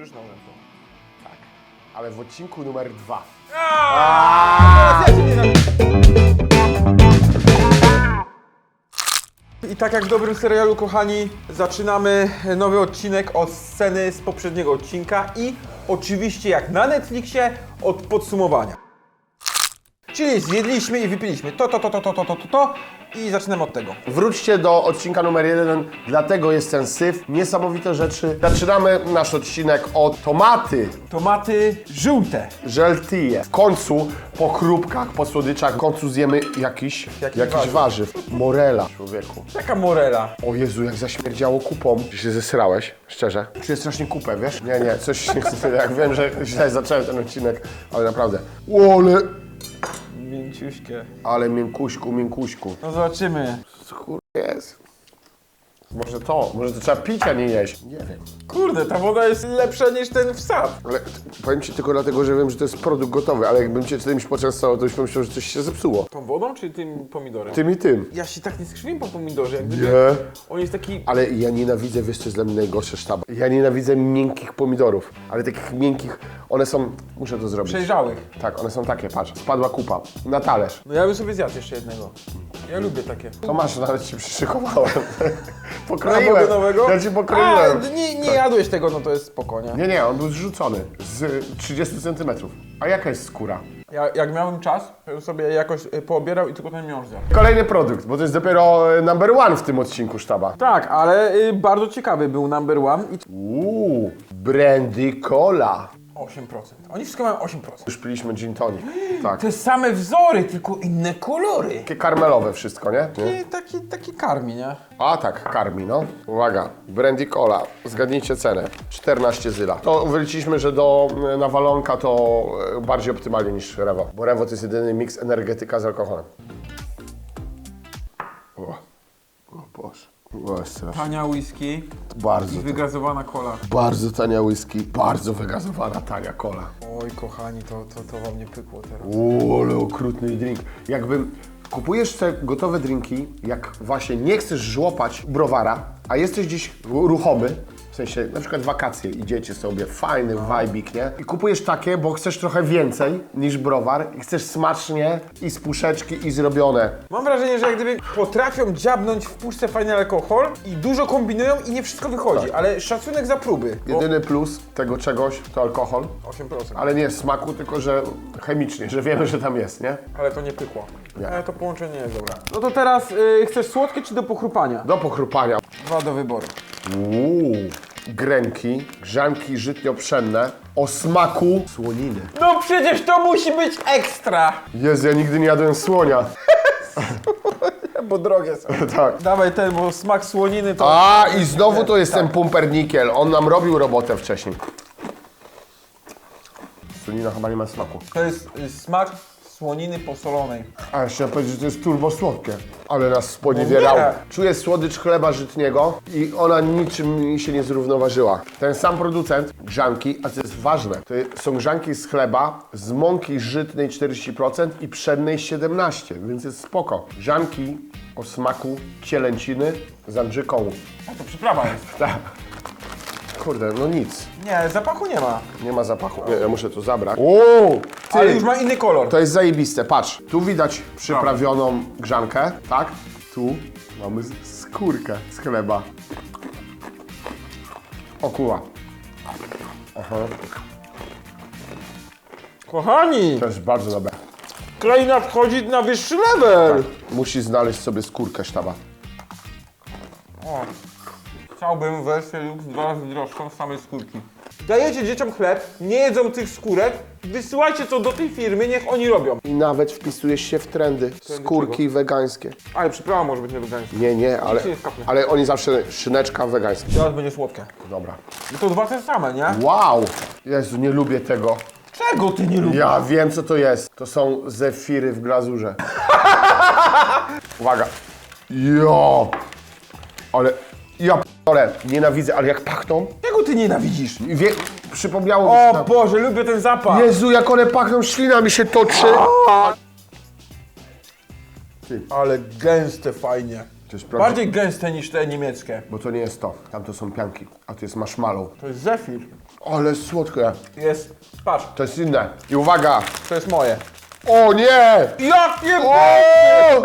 Możesz na to. Tak. Ale w odcinku numer dwa. I tak jak w dobrym serialu, kochani, zaczynamy nowy odcinek od sceny z poprzedniego odcinka i oczywiście jak na Netflixie od podsumowania. Czyli zjedliśmy i wypiliśmy to, to, to, to, to, to, to, to, to i zaczynamy od tego. Wróćcie do odcinka numer jeden, dlatego jest ten syf. Niesamowite rzeczy. Zaczynamy nasz odcinek od tomaty. Tomaty żółte. Żeltije. W końcu, po chrupkach, po słodyczach, w końcu zjemy jakiś, Jakiś warzyw. warzyw. Morela, człowieku. Taka morela. O Jezu, jak zaśmierdziało kupą. Czy się zesrałeś? Szczerze? Czuję strasznie kupę, wiesz? Nie, nie, coś się jak wiem, że źle zacząłem ten odcinek, ale naprawdę. O, ale, Mięciuśkie. ale miękuśku, miękuśku. No zobaczymy. Kur... jest. Może to, może to trzeba pić, a nie jeść. Nie wiem. Kurde, ta woda jest lepsza niż ten wsad. Ale t- powiem Ci tylko dlatego, że wiem, że to jest produkt gotowy, ale jakbym Cię czymś poczęstował, to już pomyślał, że coś się zepsuło. Tą wodą czy tym pomidorem? Tym i tym. Ja się tak nie skrzywię po pomidorze, jak gdyby Nie. on jest taki... Ale ja nienawidzę, wiesz co jest dla mnie najgorsze sztaba? Ja nienawidzę miękkich pomidorów, ale takich miękkich, one są, muszę to zrobić. przejrzałych. Tak, one są takie, patrz, spadła kupa, na talerz. No ja bym sobie zjadł jeszcze jednego. Ja lubię takie. To masz, nawet Ci przyszykowałem. Pokroiłem. nowego? Ja Ci pokroiłem. A, nie, nie jadłeś tego, no to jest spoko, nie? Nie, nie, on był zrzucony z 30 centymetrów. A jaka jest skóra? Ja, jak miałem czas, to bym sobie jakoś y, poobierał i tylko ten miąższ zjadł. Kolejny produkt, bo to jest dopiero e, number one w tym odcinku sztaba. Tak, ale y, bardzo ciekawy był number one i... Uuu, brandy cola. 8%. Oni wszystko mają 8%. Już piliśmy gin tonic. Tak. Te same wzory, tylko inne kolory. Takie karmelowe wszystko, nie? nie? I taki, taki karmi, nie? A tak, karmi, no. Uwaga, brandy cola. Zgadnijcie cenę. 14 zyla. To wyliczyliśmy, że do nawalonka to e, bardziej optymalnie niż Rewo. Bo Rewo to jest jedyny miks energetyka z alkoholem. O, o Boże. Tania whisky Bardzo, i wygazowana kola. bardzo tania whisky, bardzo wygazowana tania cola. Oj, kochani, to, to, to wam nie pykło teraz. Uuu, ale okrutny drink. Jakbym kupujesz te gotowe drinki, jak właśnie nie chcesz żłopać browara, a jesteś gdzieś ruchomy, w sensie na przykład wakacje, idziecie sobie, fajny vibik, nie? I kupujesz takie, bo chcesz trochę więcej niż browar i chcesz smacznie i z puszeczki i zrobione. Mam wrażenie, że jak gdyby potrafią dziabnąć w puszce fajny alkohol i dużo kombinują i nie wszystko wychodzi, ale szacunek za próby. Bo Jedyny plus tego czegoś to alkohol, 8%. ale nie smaku, tylko że chemicznie, że wiemy, że tam jest, nie? Ale to nie pykło. Nie. Ale to połączenie jest dobre. No to teraz y, chcesz słodkie czy do pochrupania? Do pochrupania. Dwa do wyboru. Uuu, gręki, grzanki żytnio-pszenne o smaku słoniny. No przecież to musi być ekstra! Jezu, ja nigdy nie jadłem słonia. Bo drogie są. tak. Dawaj ten, bo smak słoniny to... A, i znowu to jest ten pumpernikiel. On nam robił robotę wcześniej. Słonina chyba nie ma smaku. To jest y, smak słoniny posolonej. A jeszcze chciałem powiedzieć, że to jest turbo słodkie. Ale nas sponiewierało. No nie. Czuję słodycz chleba żytniego i ona niczym mi się nie zrównoważyła. Ten sam producent grzanki, a co jest ważne, to są grzanki z chleba, z mąki żytnej 40% i pszennej 17%, więc jest spoko. Grzanki o smaku cielęciny z andrzyką. A to przyprawa jest. Tak. Kurde, no nic. Nie, zapachu nie ma. Nie ma zapachu. Nie, ja muszę to zabrać. Uuu, ty, Ale już ma inny kolor. to jest zajebiste. Patrz, tu widać przyprawioną grzankę, tak? Tu mamy skórkę z chleba. O kurwa. Aha, Kochani, to jest bardzo dobre. kraina wchodzi na wyższy level. Musi znaleźć sobie skórkę sztaba. O, chciałbym wersję lub dwa razy droższą z samej skórki. Dajecie dzieciom chleb, nie jedzą tych skórek, wysyłajcie to do tej firmy, niech oni robią. I nawet wpisujesz się w trendy. Skórki wegańskie. Ale przyprawa może być nie wegańska. Nie, nie, ale, się nie skapnie. ale oni zawsze szyneczka wegańska. Teraz będzie słodkie. Dobra. I to dwa te same, nie? Wow! Jezu, nie lubię tego. Czego ty nie lubisz? Ja wiem, co to jest. To są zefiry w glazurze. Uwaga. Jo! Ale ja p***ole, nienawidzę, ale jak pachną? Czego ty nienawidzisz? Wie, przypomniało mi O się Boże, lubię ten zapach. Jezu, jak one pachną, ślina mi się toczy. Ale gęste fajnie. To jest prawda. Bardziej gęste niż te niemieckie. Bo to nie jest to. Tam to są pianki, a to jest marshmallow. To jest zefir. Ale słodkie. Jest, patrz, To jest inne. I uwaga! to jest moje. O nie! Jakie O!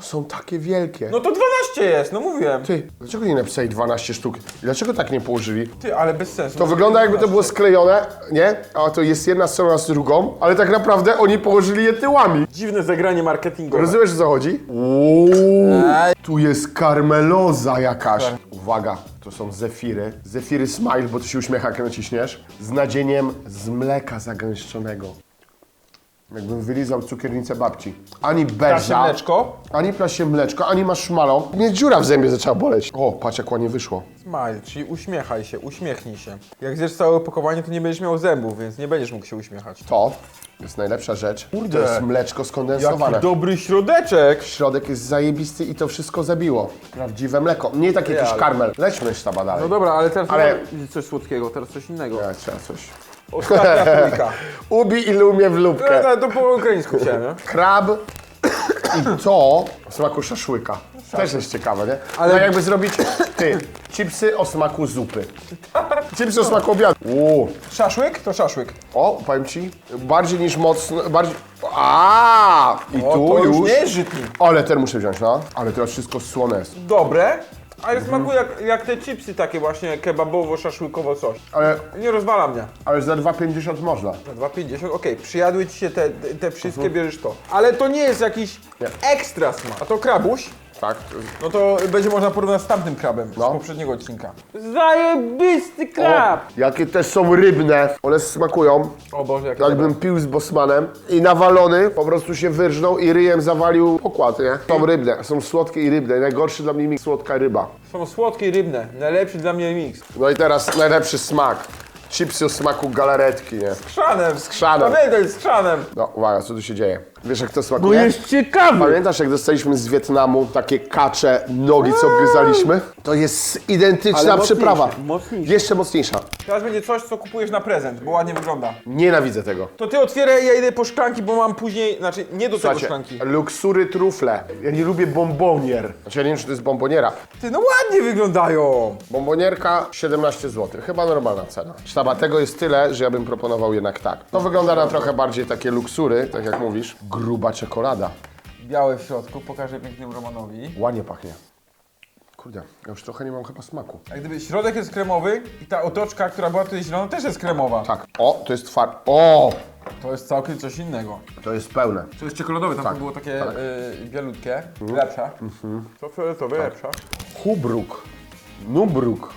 Są takie wielkie. No to 12 jest, no mówiłem. Ty, dlaczego nie napisali 12 sztuk? I Dlaczego tak nie położyli? Ty, ale bez sensu. To wygląda jakby to było sklejone, nie? A to jest jedna strona z drugą, ale tak naprawdę oni położyli je tyłami. Dziwne zagranie marketingowe. Rozumiesz o co chodzi? Uuu, tu jest karmeloza jakaś. Uwaga, to są zefiry. Zefiry smile, bo ty się uśmiecha, jak naciśniesz. Z nadzieniem z mleka zagęszczonego. Jakbym wylizał cukiernicę babci. Ani Nasze beża, mleczko. ani plasie mleczko, ani marshmallow. Mnie dziura w zębie zaczęła boleć. O, patrz jak ładnie wyszło. Smile, czyli uśmiechaj się, uśmiechnij się. Jak zjesz całe opakowanie, to nie będziesz miał zębów, więc nie będziesz mógł się uśmiechać. To jest najlepsza rzecz. Kurde. To jest mleczko skondensowane. Jaki dobry środeczek. Środek jest zajebisty i to wszystko zabiło. Prawdziwe mleko. Nie taki jakiś karmel. Lećmy sztaba dalej. No dobra, ale teraz Ale- ale... coś słodkiego, teraz coś innego. Ja, trzeba coś. Ostatnia trójka. Ubi i lumie w No, lubkę. no, to po ukraińsku chciałem, nie? Krab i to w smaku szaszłyka. Też jest ciekawe, nie? Ale Ale- no jakby zrobić, ty, chipsy o smaku zupy. Chipsy o smaku obiadu. Uuu. Szaszłyk? To szaszłyk. O, powiem ci, bardziej niż mocno, bardziej... A, I O, tu to już już... nie jest. Ale ten muszę wziąć, no. Ale teraz wszystko słone jest. Dobre, ale smakuje jak, jak te chipsy takie właśnie kebabowo-szaszłykowo coś. Ale, Nie rozwala mnie. ale za 2,50 można. Za 2,50, okej, przyjadły ci się te, te, te wszystkie, bierzesz to. Ale to nie jest jakiś Nie. ekstra smak. A to krabuś, Tak? no to będzie można porównać z tamtym krabem No. z poprzedniego odcinka. Zajebisty O, krab! jakie też są rybne. One smakują, O Boże, jak jakbym pił z Bosmanem i nawalony po prostu się wyrżnął i ryjem zawalił pokład, nie? Są rybne, są słodkie i rybne. Najgorszy dla mnie mix słodka ryba. Są słodkie i rybne. Najlepszy dla mnie mix. No i teraz najlepszy smak. Chipsy o smaku galaretki, nie? Krzanem. krzanem. Pamiętaj, z krzanem. No, uwaga, co tu się dzieje? Wiesz jak to smakuje? ciekawy. Pamiętasz jak dostaliśmy z Wietnamu takie kacze, nogi, co gryzaliśmy? To jest identyczna Ale mocniejsze, przyprawa. mocniejsze. Jeszcze mocniejsza. Teraz będzie coś, co kupujesz na prezent, bo ładnie wygląda. Nienawidzę tego. To ty otwieraj, ja idę po szklanki, bo mam później, znaczy nie do tego Słuchajcie, szklanki. luksury trufle. Ja nie lubię bombonier. Znaczy ja nie wiem, czy to jest bomboniera. Ty, no ładnie wyglądają. Bombonierka 17 zł. Chyba normalna cena. Sztaba tego jest tyle, że ja bym proponował jednak tak. To wygląda na trochę bardziej takie luksury, tak jak mówisz. Gruba czekolada. Białe w środku, pokażę pięknym Romanowi. Ładnie pachnie. Kurde, ja już trochę nie mam chyba smaku. Jak gdyby środek jest kremowy i ta otoczka, która była tutaj zielona, też jest kremowa. Tak. O, to jest tward. O! To jest całkiem coś innego. To jest pełne. To jest czekoladowe, tam Tak, to było takie tak. y, bielutkie, lepsze. To fioletowe, lepsze. Hubruk. Nubruk.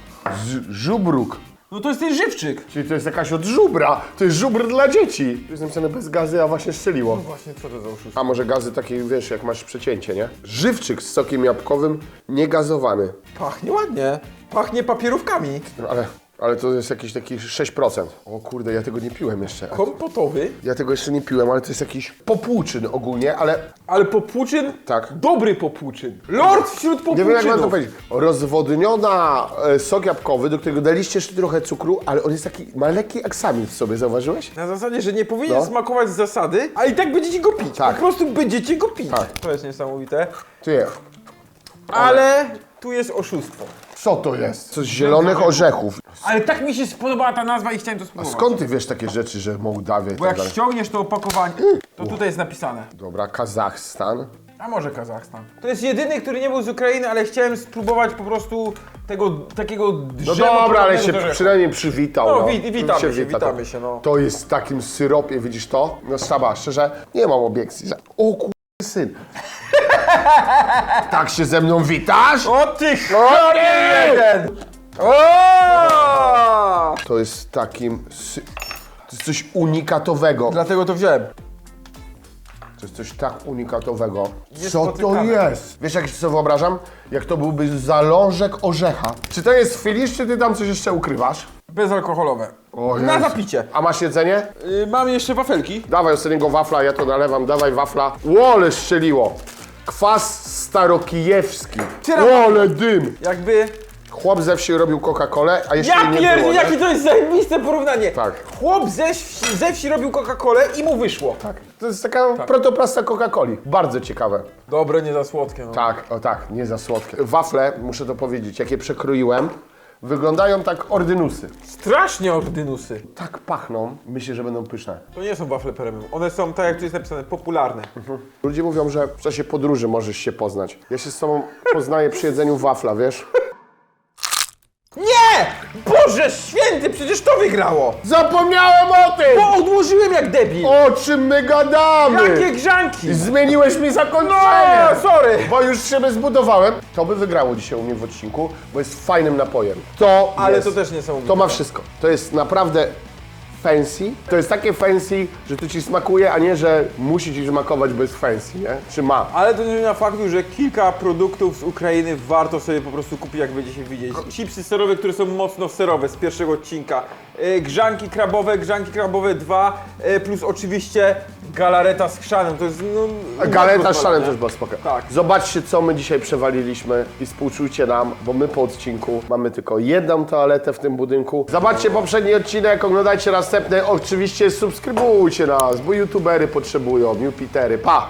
Z- żubruk. No to jest ten żywczyk. Czyli to jest jakaś od żubra. To jest żubr dla dzieci. To jest napisane bez gazy, a właśnie strzeliło. Właśnie, co to za oszustwo? A może gazy takie, wiesz, jak masz przecięcie, nie? Żywczyk z sokiem jabłkowym, niegazowany. Pachnie ładnie. Pachnie papierówkami. No ale, ale to jest jakiś taki 6%. O kurde, ja tego nie piłem jeszcze. Kompotowy, Ja tego jeszcze nie piłem, ale to jest jakiś popłuczyn ogólnie, ale ale popłuczyn, Tak. dobry popłuczyn. Lord wśród nie wiem jak mam to powiedzieć. Rozwodniona e, sok jabłkowy, do którego daliście jeszcze trochę cukru, ale on jest taki, ma lekki aksamit w sobie, zauważyłeś? Na zasadzie, że nie powinien No. smakować z zasady, a i tak będziecie go pić. Tak. Po prostu będziecie go pić. Tak. To jest niesamowite. Ty, Ale tu jest oszustwo. co to jest? Coś z zielonych orzechów. Ale tak mi się spodobała ta nazwa i chciałem to spróbować. Skąd ty wiesz takie rzeczy, że Mołdawia i Bo tak jak dalej? ściągniesz to opakowanie, to tutaj jest napisane. Dobra, Kazachstan. A może Kazachstan. To jest jedyny, który nie był z Ukrainy, ale chciałem spróbować po prostu tego takiego No drzewa dobra, ale podobnego się do przynajmniej przywitał. No, No, wi- witamy się, wita, witamy to. się, no. To jest w takim syropie, widzisz to? No Sztaba, szczerze, nie mam obiekcji. że- O kur... syn. tak się ze mną witasz? O ty chory jeden! O! To jest takim... Sy... To jest coś unikatowego. Dlatego to wziąłem. To jest coś tak unikatowego. Co to jest? Wiesz, jak się to wyobrażam? Jak to byłby zalążek orzecha. Czy to jest filisz, czy ty tam coś jeszcze ukrywasz? Bezalkoholowe. O Na Jezu. zapicie. A masz jedzenie? Y, mam jeszcze wafelki. Dawaj ostatniego wafla, ja to nalewam, dawaj wafla. Łole strzeliło. Kwas starokijewski. Tyra- Łole dym. Jakby chłop ze wsi robił Coca-Colę, a jeszcze Ja nie pierdolę, było. nie? jakie to jest zajebiste porównanie. Tak. Chłop ze wsi, ze wsi robił Coca-Colę i mu wyszło. Tak. To jest taka protoplasta Coca-Coli. Bardzo ciekawe. Dobre, nie za słodkie. No. Tak, o tak, nie za słodkie. Wafle, muszę to powiedzieć, jakie przekroiłem, wyglądają tak ordynusy. Strasznie ordynusy. Tak pachną, myślę, że będą pyszne. To nie są wafle premium. One są, tak jak tu jest napisane, popularne. Ludzie mówią, że w czasie podróży możesz się poznać. Ja się z tobą poznaję przy jedzeniu wafla, wiesz? Boże święty, przecież to wygrało! Zapomniałem o tym! Bo odłożyłem jak debil! O czym my gadamy? Jakie grzanki! Zmieniłeś mi zakończenie! No, sorry! Bo już siebie zbudowałem. To by wygrało dzisiaj u mnie w odcinku, bo jest fajnym napojem. To Ale jest, to też nie są... To ma wszystko. To jest naprawdę fancy. To jest takie fancy, że to ci smakuje, a nie, że musi ci smakować, bo jest fancy, nie? Czy ma? Ale to nie zmienia faktu, że kilka produktów z Ukrainy warto sobie po prostu kupić, jak będziecie widzieć. Chipsy serowe, które są mocno serowe z pierwszego odcinka. E, Grzanki krabowe, grzanki krabowe 2, e, plus oczywiście galareta z chrzanem. To jest no... Galeta z szalem też była spoko. Tak. Zobaczcie, co my dzisiaj przewaliliśmy i współczujcie nam, bo my po odcinku mamy tylko jedną toaletę w tym budynku. Zobaczcie poprzedni odcinek, oglądajcie następny. Oczywiście subskrybujcie nas, bo youtubery potrzebują, Jupitery. Pa!